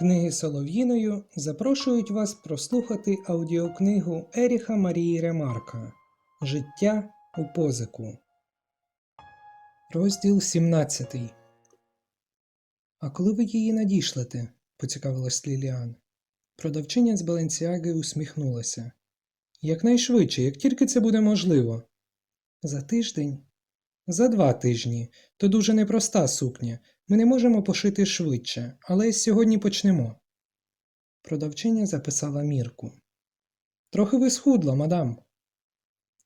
Книги Солов'їною запрошують вас прослухати аудіокнигу Еріха Марії Ремарка Життя у позику. Розділ 17. А коли ви її надішлете? поцікавилась Ліліан. Продавчиня з Баленціаги усміхнулася. Якнайшвидше, як тільки це буде можливо. За тиждень? За два тижні. То дуже непроста сукня. Ми не можемо пошити швидше, але сьогодні почнемо. Продавчиня записала мірку. Трохи ви схудла, мадам.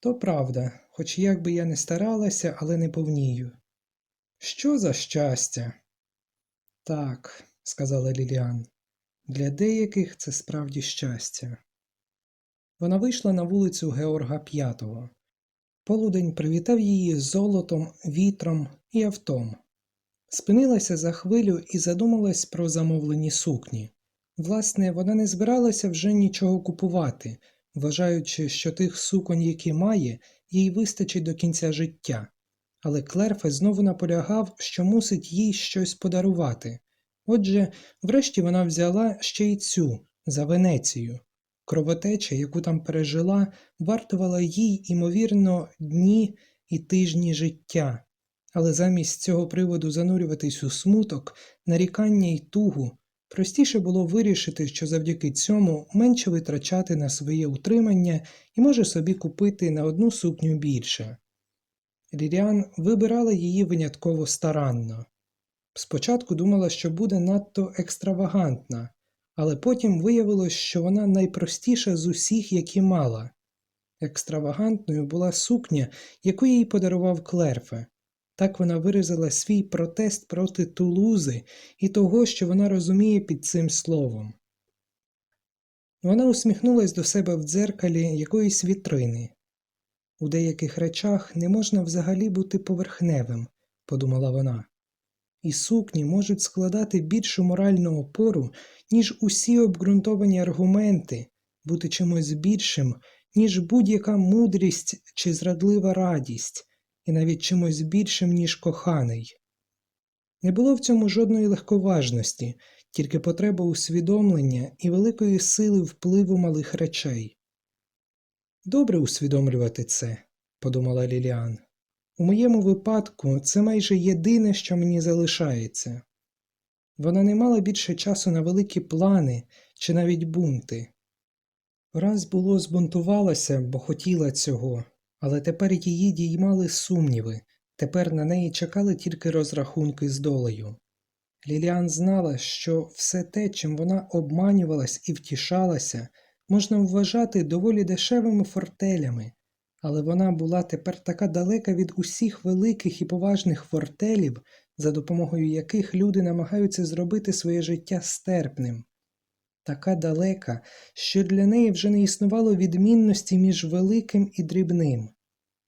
То правда, хоч як би я не старалася, але не повнію. Що за щастя? Так, сказала Ліліан, для деяких це справді щастя. Вона вийшла на вулицю Георга П'ятого. Полудень привітав її золотом, вітром і автом. Спинилася за хвилю і задумалась про замовлені сукні. Власне, вона не збиралася вже нічого купувати, вважаючи, що тих суконь, які має, їй вистачить до кінця життя. Але Клерфе знову наполягав, що мусить їй щось подарувати. Отже, врешті вона взяла ще й цю за Венецію. Кровотеча, яку там пережила, вартувала їй, імовірно, дні і тижні життя, але замість цього приводу занурюватись у смуток, нарікання й тугу, простіше було вирішити, що завдяки цьому менше витрачати на своє утримання і може собі купити на одну сукню більше. Ліліан вибирала її винятково старанно. Спочатку думала, що буде надто екстравагантна, але потім виявилось, що вона найпростіша з усіх, які мала. Екстравагантною була сукня, яку їй подарував Клерфе. Так вона виразила свій протест проти Тулузи і того, що вона розуміє під цим словом. Вона усміхнулась до себе в дзеркалі якоїсь вітрини. У деяких речах не можна взагалі бути поверхневим, подумала вона, і сукні можуть складати більшу моральну опору, ніж усі обґрунтовані аргументи, бути чимось більшим, ніж будь-яка мудрість чи зрадлива радість, і навіть чимось більшим, ніж коханий. Не було в цьому жодної легковажності, тільки потреба усвідомлення і великої сили впливу малих речей. Добре усвідомлювати це, подумала Ліліан. У моєму випадку це майже єдине, що мені залишається. Вона не мала більше часу на великі плани чи навіть бунти. Раз було збунтувалася, бо хотіла цього, але тепер її діймали сумніви, тепер на неї чекали тільки розрахунки з долею. Ліліан знала, що все те, чим вона обманювалась і втішалася, можна вважати доволі дешевими фортелями, але вона була тепер така далека від усіх великих і поважних фортелів, за допомогою яких люди намагаються зробити своє життя стерпним. Така далека, що для неї вже не існувало відмінності між великим і дрібним.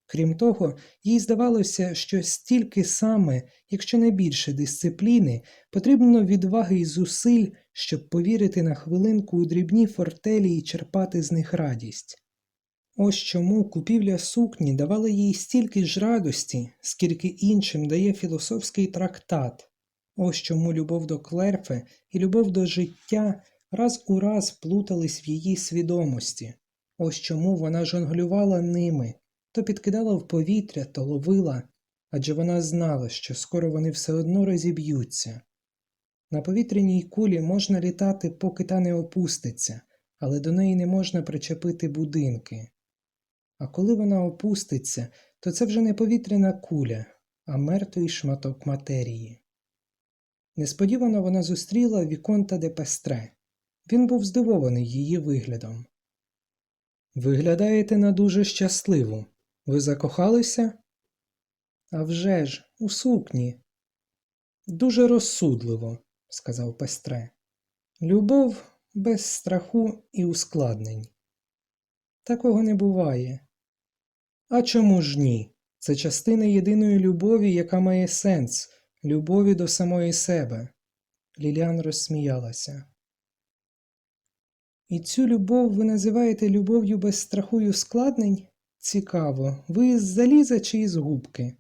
Крім того, їй здавалося, що стільки саме, якщо не більше дисципліни, потрібно відваги й зусиль, щоб повірити на хвилинку у дрібні фортелі і черпати з них радість. Ось чому купівля сукні давала їй стільки ж радості, скільки іншим дає філософський трактат, ось чому любов до клерфе і любов до життя раз у раз плутались в її свідомості, ось чому вона жонглювала ними, то підкидала в повітря, то ловила, адже вона знала, що скоро вони все одно розіб'ються. На повітряній кулі можна літати, поки та не опуститься, але до неї не можна причепити будинки. А коли вона опуститься, то це вже не повітряна куля, а мертвий шматок матерії. Несподівано вона зустріла Віконта де Пестре. Він був здивований її виглядом. Виглядаєте на дуже щасливу. Ви закохалися? «А вже ж, у сукні. Дуже розсудливо, сказав Пестре. Любов без страху і ускладнень. Такого не буває. А чому ж ні? Це частина єдиної любові, яка має сенс, любові до самої себе. Ліліан розсміялася. І цю любов ви називаєте любов'ю без страху й ускладнень? Цікаво, ви із заліза чи із губки?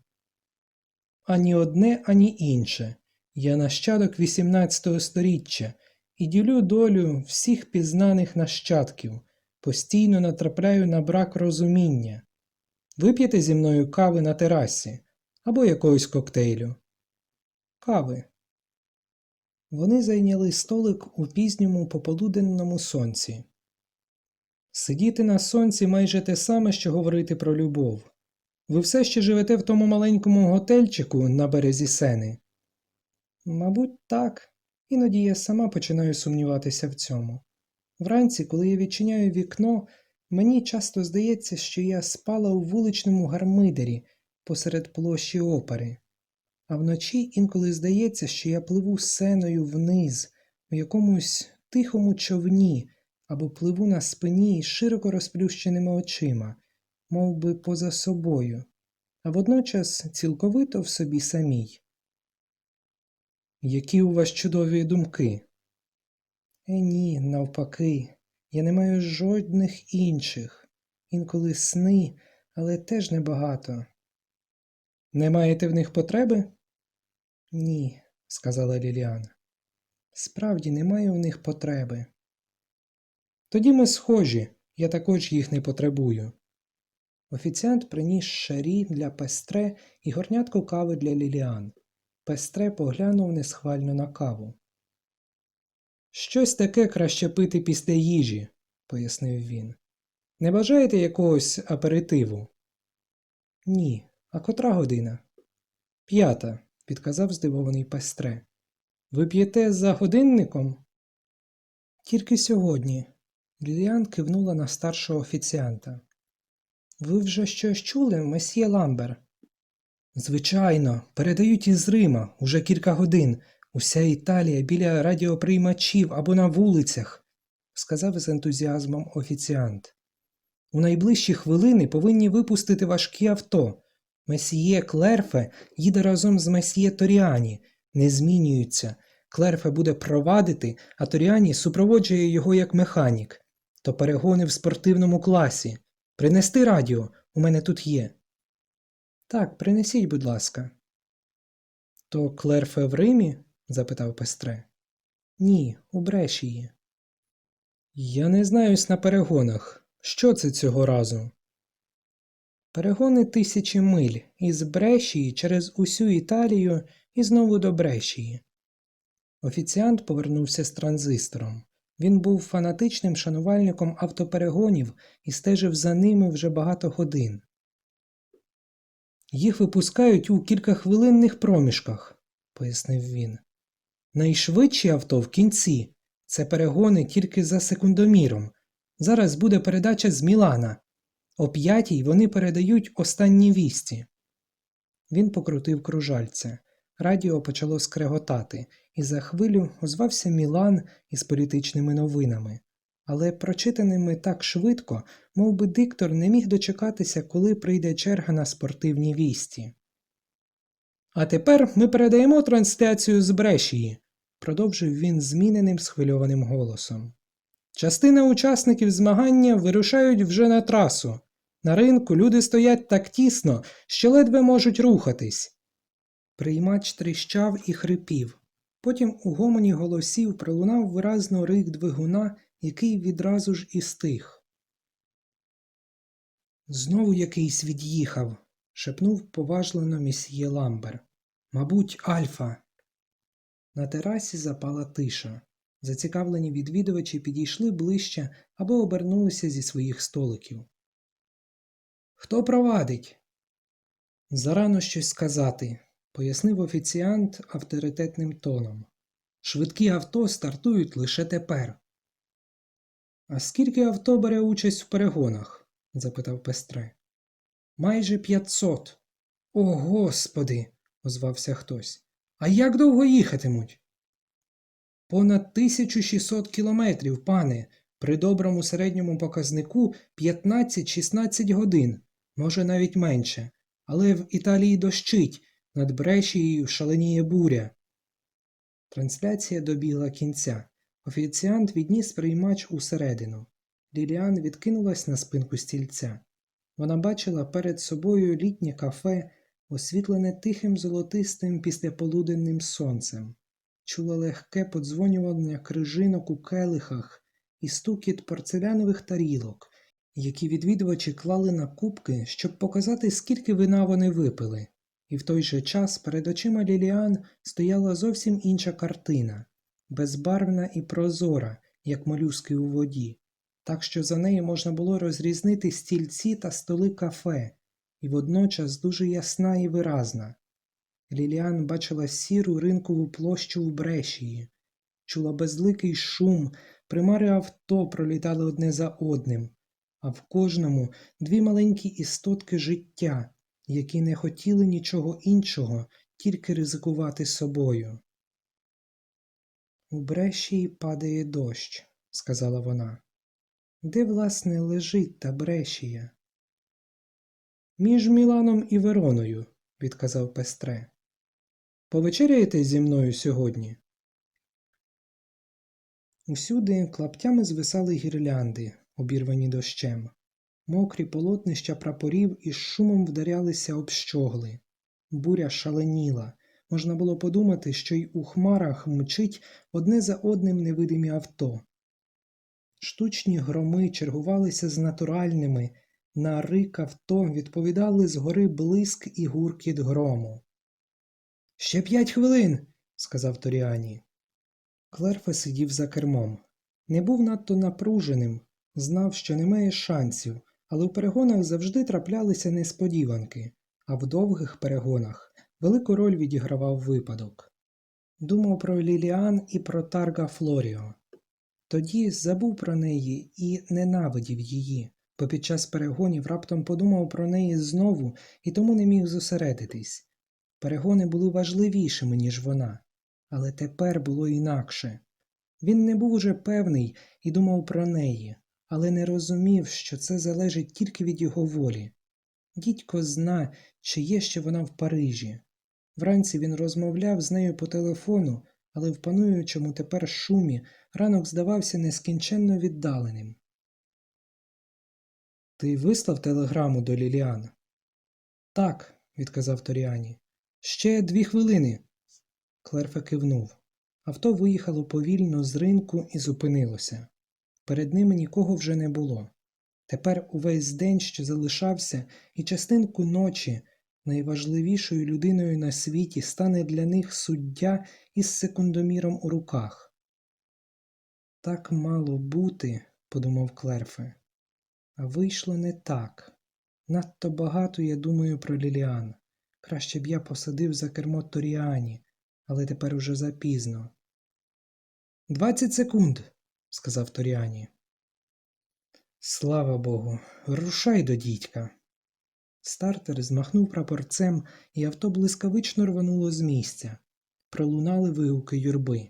Ані одне, ані інше. Я нащадок XVIII століття, і ділю долю всіх пізнаних нащадків, постійно натрапляю на брак розуміння. Вип'єте зі мною кави на терасі або якогось коктейлю. Кави. Вони зайняли столик у пізньому пополуденному сонці. Сидіти на сонці майже те саме, що говорити про любов. Ви все ще живете в тому маленькому готельчику на березі сени? Мабуть, так. Іноді я сама починаю сумніватися в цьому. Вранці, коли я відчиняю вікно, мені часто здається, що я спала у вуличному гармидері посеред площі опери, а вночі інколи здається, що я пливу сеною вниз у якомусь тихому човні або пливу на спині із широко розплющеними очима, мов би поза собою, а водночас цілковито в собі самій. Які у вас чудові думки? Е, ні, навпаки, я не маю жодних інших. Інколи сни, але теж небагато. Не маєте в них потреби? Ні, сказала Ліліана. Справді не маю в них потреби. Тоді ми схожі, я також їх не потребую. Офіціант приніс шарі для пестре і горнятку кави для Ліліан. Пестре поглянув несхвально на каву. Щось таке краще пити після їжі, пояснив він. Не бажаєте якогось аперитиву? Ні. А котра година? П'ята, підказав здивований пестре. Ви п'єте за годинником? Тільки сьогодні. Ліліан кивнула на старшого офіціанта. Ви вже щось чули, месьє Ламбер? Звичайно, передають із Рима уже кілька годин. Уся Італія біля радіоприймачів або на вулицях, сказав з ентузіазмом офіціант. У найближчі хвилини повинні випустити важкі авто. Месьє Клерфе їде разом з месьє Торіані, не змінюються. Клерфе буде провадити, а Торіані супроводжує його як механік. То перегони в спортивному класі. Принести радіо, у мене тут є. Так, принесіть, будь ласка. То Клерфе в Римі? Запитав пестре. Ні, у Брешії. Я не знаюсь на перегонах. Що це цього разу? Перегони тисячі миль із Брешії через усю Італію і знову до Брешії. Офіціант повернувся з транзистором. Він був фанатичним шанувальником автоперегонів і стежив за ними вже багато годин. Їх випускають у кількахвилинних проміжках, пояснив він. Найшвидші авто в кінці це перегони тільки за секундоміром. Зараз буде передача з Мілана. О п'ятій вони передають останні вісті. Він покрутив кружальце. Радіо почало скреготати, і за хвилю озвався Мілан із політичними новинами, але прочитаними так швидко, мов би диктор не міг дочекатися, коли прийде черга на спортивні вісті. А тепер ми передаємо трансляцію з Брешії, продовжив він зміненим схвильованим голосом. Частина учасників змагання вирушають вже на трасу. На ринку люди стоять так тісно, що ледве можуть рухатись. Приймач тріщав і хрипів. Потім у гомоні голосів пролунав виразно рик двигуна, який відразу ж і стих. Знову якийсь від'їхав, шепнув поважлено місьє Ламбер. Мабуть, Альфа. На терасі запала тиша. Зацікавлені відвідувачі підійшли ближче або обернулися зі своїх столиків. Хто провадить? Зарано щось сказати, пояснив офіціант авторитетним тоном. Швидкі авто стартують лише тепер. А скільки авто бере участь в перегонах? запитав пестре. Майже п'ятсот. О, господи, озвався хтось. А як довго їхатимуть? Понад 1600 кілометрів, пане, при доброму середньому показнику 15-16 годин, може навіть менше, але в Італії дощить, над Брешією шаленіє буря. Трансляція добігла кінця. Офіціант відніс приймач усередину. Ліліан відкинулась на спинку стільця. Вона бачила перед собою літнє кафе, освітлене тихим золотистим післяполуденним сонцем. чула легке подзвонювання крижинок у келихах і стукіт порцелянових тарілок, які відвідувачі клали на кубки, щоб показати, скільки вина вони випили. І в той же час перед очима Ліліан стояла зовсім інша картина, безбарвна і прозора, як молюски у воді, так що за нею можна було розрізнити стільці та столи кафе, і водночас дуже ясна і виразна. Ліліан бачила сіру ринкову площу в Брешії, чула безликий шум, примари авто пролітали одне за одним, а в кожному дві маленькі істотки життя, які не хотіли нічого іншого, тільки ризикувати собою. У Брешії падає дощ, сказала вона. Де, власне, лежить та Брешія? Між Міланом і Вероною, відказав Пестре. Повечеряєте зі мною сьогодні? Усюди клаптями звисали гірлянди, обірвані дощем. Мокрі полотнища прапорів із шумом вдарялися об щогли. Буря шаленіла. Можна було подумати, що й у хмарах мчить одне за одним невидимі авто. Штучні громи чергувалися з натуральними, на рик авто відповідали згори блиск і гуркіт грому. Ще п'ять хвилин, сказав Торіані. Клерфе сидів за кермом. Не був надто напруженим, знав, що не має шансів, але у перегонах завжди траплялися несподіванки, а в довгих перегонах велику роль відігравав випадок. Думав про Ліліан і про Тарга Флоріо. Тоді забув про неї і ненавидів її, бо під час перегонів раптом подумав про неї знову і тому не міг зосередитись. Перегони були важливішими, ніж вона, але тепер було інакше. Він не був уже певний і думав про неї, але не розумів, що це залежить тільки від його волі. Дідько зна, чи є ще вона в Парижі. Вранці він розмовляв з нею по телефону, але в пануючому тепер шумі ранок здавався нескінченно віддаленим. Ти вислав телеграму до Ліліан? Так, відказав Торіані. Ще дві хвилини. Клерфе кивнув. Авто виїхало повільно з ринку і зупинилося. Перед ними нікого вже не було. Тепер увесь день, що залишався, і частинку ночі, найважливішою людиною на світі стане для них суддя із секундоміром у руках. Так мало бути, подумав Клерфе, а вийшло не так. Надто багато я думаю про Ліліан. Краще б я посадив за кермо Торіані, але тепер уже запізно. Двадцять секунд, сказав Торіані. Слава Богу, рушай до дідька. Стартер змахнув прапорцем, і авто блискавично рвануло з місця. Пролунали вигуки юрби.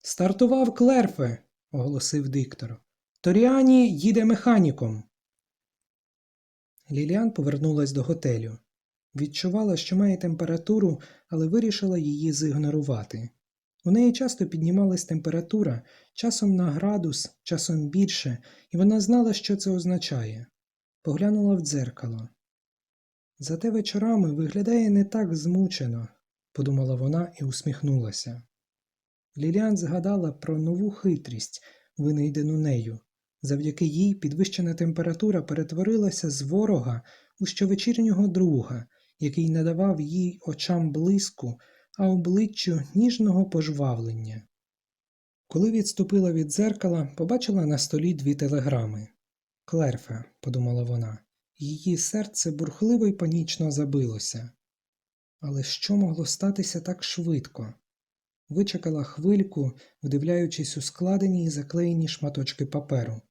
Стартував Клерфе, оголосив диктор. Торіані їде механіком. Ліліан повернулась до готелю. Відчувала, що має температуру, але вирішила її зігнорувати. У неї часто піднімалась температура, часом на градус, часом більше, і вона знала, що це означає. Поглянула в дзеркало. Зате вечорами виглядає не так змучено, подумала вона і усміхнулася. Ліліан згадала про нову хитрість, винайдену нею. Завдяки їй підвищена температура перетворилася з ворога у щовечірнього друга, який надавав їй очам блиску, а обличчю ніжного пожвавлення. Коли відступила від дзеркала, побачила на столі дві телеграми. Клерфе, подумала вона, її серце бурхливо й панічно забилося. Але що могло статися так швидко? Вичекала хвильку, вдивляючись у складені і заклеєні шматочки паперу.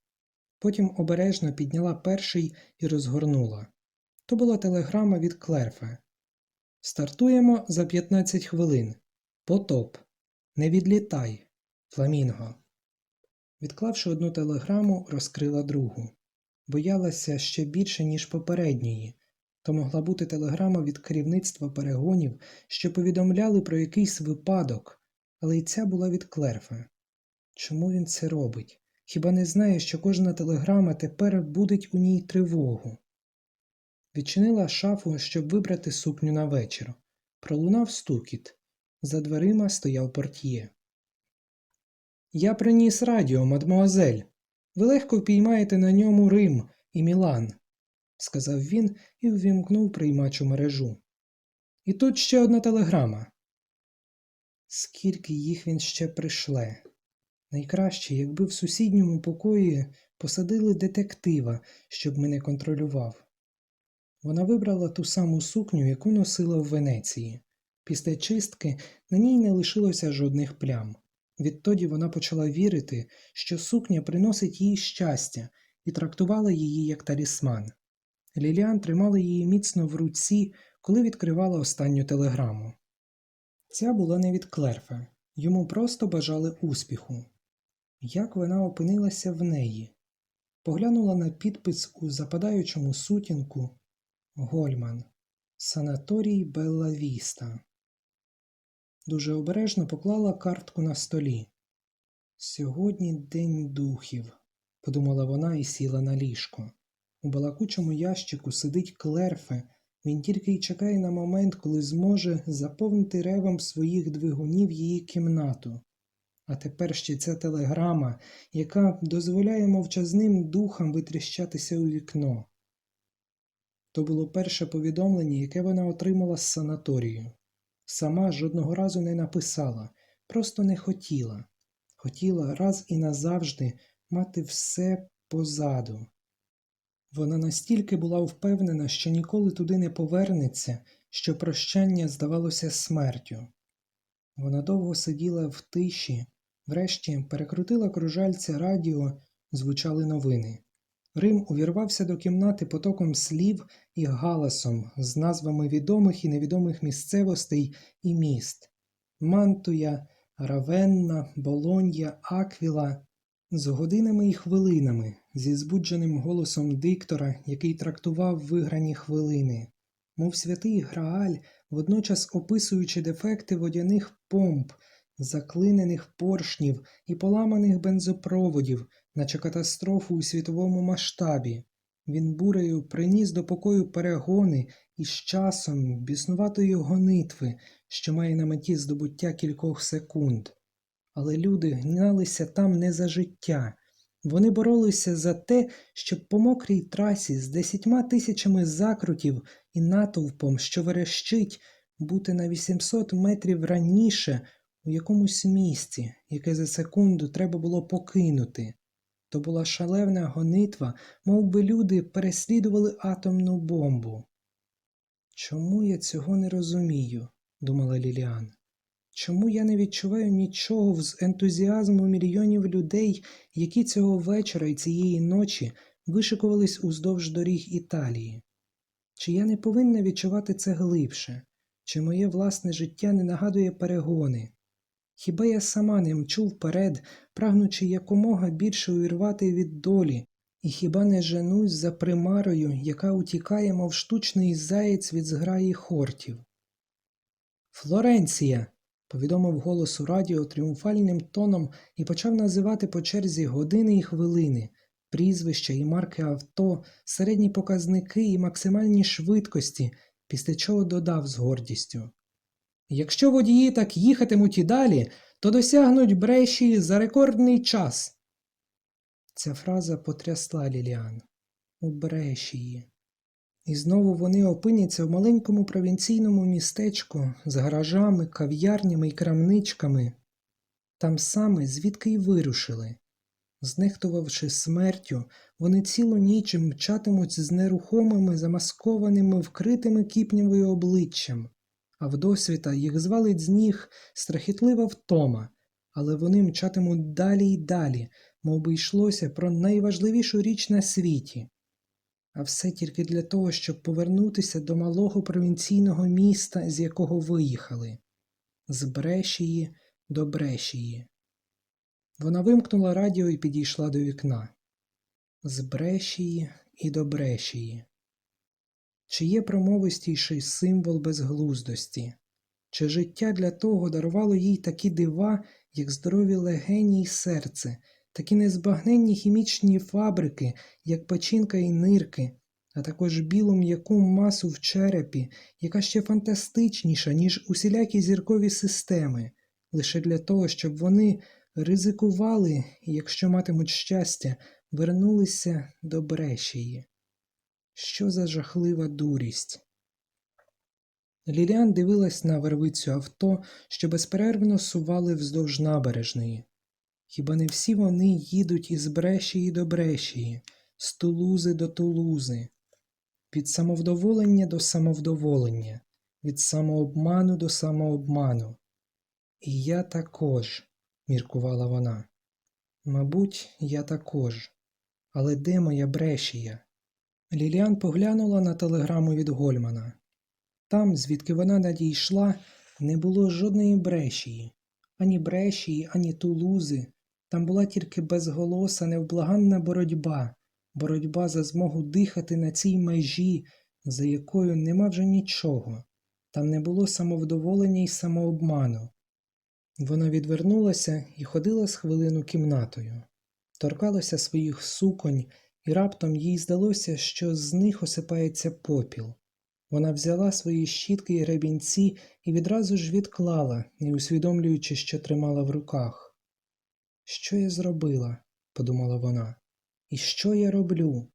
Потім обережно підняла перший і розгорнула. То була телеграма від Клерфе. Стартуємо за 15 хвилин. Потоп. Не відлітай. Фламінго. Відклавши одну телеграму, розкрила другу. Боялася ще більше, ніж попередньої. То могла бути телеграма від керівництва перегонів, що повідомляли про якийсь випадок, але й ця була від Клерфе. Чому він це робить? Хіба не знає, що кожна телеграма тепер будить у ній тривогу? Відчинила шафу, щоб вибрати сукню на вечір. Пролунав стукіт. За дверима стояв портьє. Я приніс радіо, мадмуазель. Ви легко впіймаєте на ньому Рим і Мілан, сказав він і ввімкнув приймач у мережу. І тут ще одна телеграма. Скільки їх він ще пришле? Найкраще, якби в сусідньому покої посадили детектива, щоб мене контролював. Вона вибрала ту саму сукню, яку носила в Венеції. Після чистки на ній не лишилося жодних плям. Відтоді вона почала вірити, що сукня приносить їй щастя, і трактувала її як талісман. Ліліан тримала її міцно в руці, коли відкривала останню телеграму. Ця була не від Клерфа, йому просто бажали успіху. Як вона опинилася в неї? Поглянула на підпис у западаючому сутінку Гольман, Санаторій Белла Віста. Дуже обережно поклала картку на столі. Сьогодні день духів, подумала вона і сіла на ліжко. У балакучому ящику сидить Клерфе, він тільки й чекає на момент, коли зможе заповнити ревом своїх двигунів її кімнату. А тепер ще ця телеграма, яка дозволяє мовчазним духам витріщатися у вікно. То було перше повідомлення, яке вона отримала з санаторію. Сама жодного разу не написала, просто не хотіла. Хотіла раз і назавжди мати все позаду. Вона настільки була впевнена, що ніколи туди не повернеться, що прощання здавалося смертю. Вона довго сиділа в тиші, врешті перекрутила кружальця радіо, звучали новини. Рим увірвався до кімнати потоком слів і галасом з назвами відомих і невідомих місцевостей і міст. Мантуя, Равенна, Болонья, Аквіла, з годинами і хвилинами, зі збудженим голосом диктора, який трактував виграні хвилини, мов святий Грааль, водночас описуючи дефекти водяних помп, заклинених поршнів і поламаних бензопроводів, наче катастрофу у світовому масштабі. Він бурею приніс до покою перегони і з часом біснуватої гонитви, що має на меті здобуття кількох секунд. Але люди гнялися там не за життя. Вони боролися за те, щоб по мокрій трасі з десятьма тисячами закрутів і натовпом, що верещить, бути на 800 метрів раніше у якомусь місці, яке за секунду треба було покинути. То була шалевна гонитва, мов би люди переслідували атомну бомбу. Чому я цього не розумію? думала Ліліан. Чому я не відчуваю нічого з ентузіазму мільйонів людей, які цього вечора і цієї ночі вишикувались уздовж доріг Італії? Чи я не повинна відчувати це глибше? Чи моє власне життя не нагадує перегони? Хіба я сама не мчу вперед, прагнучи якомога більше увірвати від долі, і хіба не женусь за примарою, яка утікає, мов штучний заєць від зграї хортів? Флоренція. повідомив голос у радіо тріумфальним тоном і почав називати по черзі години і хвилини, прізвища і марки авто, середні показники і максимальні швидкості, після чого додав з гордістю. Якщо водії так їхатимуть і далі, то досягнуть бреші за рекордний час. Ця фраза потрясла Ліліан у брешії. І знову вони опиняться в маленькому провінційному містечку з гаражами, кав'ярнями і крамничками, там саме звідки й вирушили. Знехтувавши смертю, вони цілу ніч мчатимуть з нерухомими, замаскованими, вкритими кіпнявою обличчям, а вдосвіта їх звалить з ніг страхітлива втома, але вони мчатимуть далі й далі, мов би йшлося про найважливішу річ на світі. А все тільки для того, щоб повернутися до малого провінційного міста, з якого виїхали, з Брешії до Брешії. Вона вимкнула радіо і підійшла до вікна. З Брешії і до Брешії. Чи є промовистіший символ безглуздості? Чи життя для того дарувало їй такі дива, як здорові легені й серце, такі незбагненні хімічні фабрики, як печінка і нирки, а також білу м'яку масу в черепі, яка ще фантастичніша, ніж усілякі зіркові системи, лише для того, щоб вони ризикували якщо матимуть щастя, вернулися до Брешії. Що за жахлива дурість? Ліліан дивилась на вервицю авто, що безперервно сували вздовж набережної. Хіба не всі вони їдуть із Брешії до Брешії, з Тулузи до Тулузи, від самовдоволення до самовдоволення, від самообману до самообману. І я також, міркувала вона. Мабуть, я також. Але де моя Брешія? Ліліан поглянула на телеграму від Гольмана. Там, звідки вона надійшла, не було жодної брешії, ані брешії, ані тулузи. Там була тільки безголоса, невблаганна боротьба, боротьба за змогу дихати на цій межі, за якою нема вже нічого. Там не було самовдоволення й самообману. Вона відвернулася і ходила з хвилину кімнатою, торкалася своїх суконь, і раптом їй здалося, що з них осипається попіл. Вона взяла свої щітки й гребінці і відразу ж відклала, не усвідомлюючи, що тримала в руках. Що я зробила? подумала вона. І що я роблю?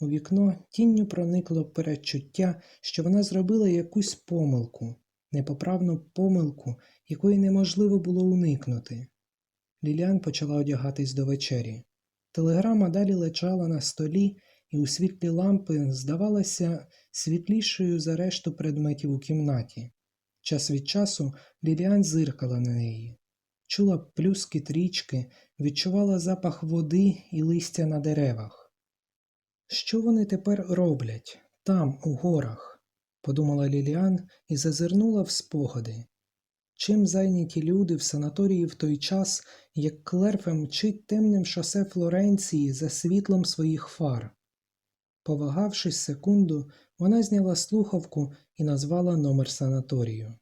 У вікно тінню проникло передчуття, що вона зробила якусь помилку, непоправну помилку, якої неможливо було уникнути. Ліліан почала одягатись до вечері. Телеграма далі лежала на столі, і у світлі лампи здавалася світлішою за решту предметів у кімнаті. Час від часу Ліліан зиркала на неї, чула плюскіт річки, відчувала запах води і листя на деревах. Що вони тепер роблять там, у горах? подумала Ліліан і зазирнула в спогади. Чим зайняті люди в санаторії в той час, як Клерфе мчить темним шосе Флоренції за світлом своїх фар? Повагавшись секунду, вона зняла слухавку і назвала номер санаторію.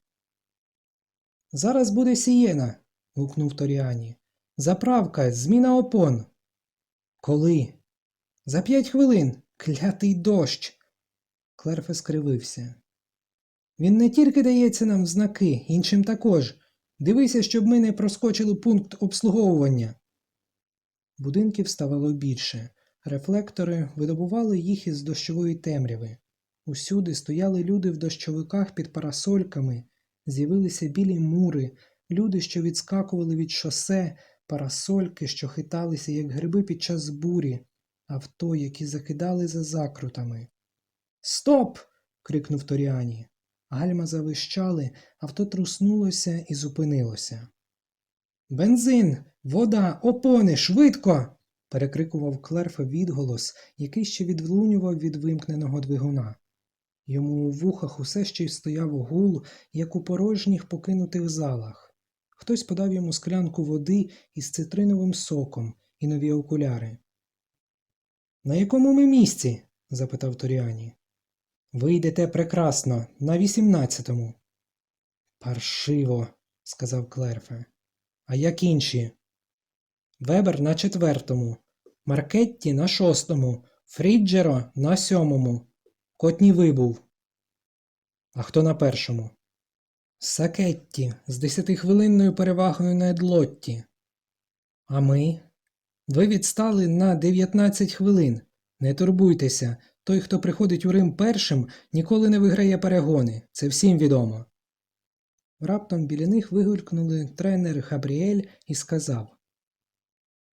Зараз буде сієна. гукнув Торіані. Заправка, зміна опон. Коли? За п'ять хвилин. Клятий дощ. Клерфе скривився. Він не тільки дається нам знаки, іншим також. Дивися, щоб ми не проскочили пункт обслуговування. Будинків ставало більше. Рефлектори видобували їх із дощової темряви. Усюди стояли люди в дощовиках під парасольками, з'явилися білі мури, люди, що відскакували від шосе, парасольки, що хиталися, як гриби під час бурі, авто, які закидали за закрутами. Стоп! крикнув Торіані. Гальма завищали, авто труснулося і зупинилося. Бензин, вода, опони, швидко. перекрикував Клерфе відголос, який ще відлунював від вимкненого двигуна. Йому у вухах усе ще й стояв гул, як у порожніх покинутих залах. Хтось подав йому склянку води із цитриновим соком і нові окуляри. На якому ми місці? запитав Торіані. Ви йдете прекрасно, на вісімнадцятому. Паршиво, сказав Клерфе. А як інші? Вебер на четвертому, Маркетті на шостому, Фріджеро на сьомому. Котній вибув. А хто на першому? Сакетті з десятихвилинною перевагою на Едлотті. А ми? Ви відстали на 19 хвилин. Не турбуйтеся, той, хто приходить у Рим першим, ніколи не виграє перегони. Це всім відомо. Раптом біля них вигулькнули тренер Габріель і сказав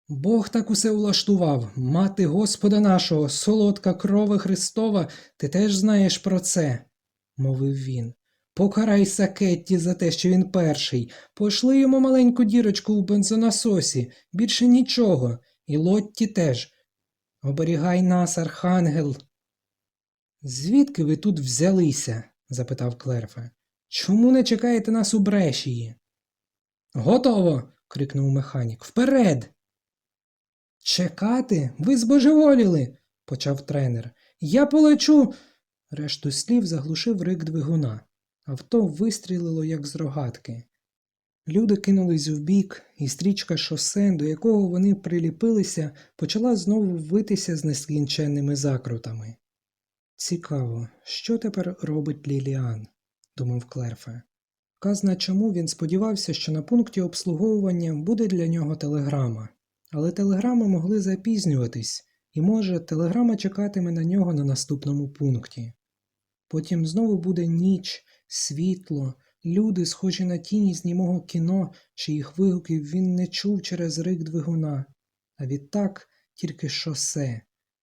Бог так усе улаштував, мати Господа нашого, солодка крова Христова, ти теж знаєш про це, мовив він. Покарай Сакетті за те, що він перший, пошли йому маленьку дірочку у бензонасосі, більше нічого, і Лотті теж. Оберігай нас, архангел. Звідки ви тут взялися? запитав Клерфе. Чому не чекаєте нас у брешії? Готово. крикнув механік. Вперед. Чекати? Ви збожеволіли, почав тренер. Я полечу. Решту слів заглушив рик двигуна. Авто вистрілило, як з рогатки. Люди кинулись вбік, і стрічка шосе, до якого вони приліпилися, почала знову витися з нескінченними закрутами. Цікаво, що тепер робить Ліліан, думав Клерфе. Казна чому він сподівався, що на пункті обслуговування буде для нього телеграма, але телеграми могли запізнюватись, і, може, телеграма чекатиме на нього на наступному пункті. Потім знову буде ніч, світло, люди, схожі на тіні з німого кіно, чиїх вигуків він не чув через рик двигуна, а відтак тільки шосе,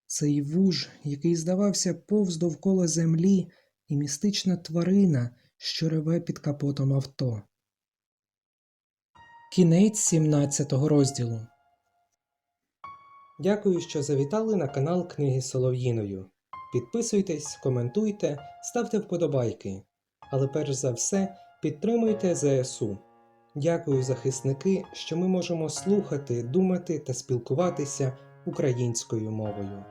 цей вуж, який здавався повз довкола землі, і містична тварина, що реве під капотом авто. Кінець 17 розділу. Дякую, що завітали на канал Книги Солов'їною. Підписуйтесь, коментуйте, ставте вподобайки. Але перш за все підтримуйте ЗСУ. Дякую, захисники, що ми можемо слухати, думати та спілкуватися українською мовою.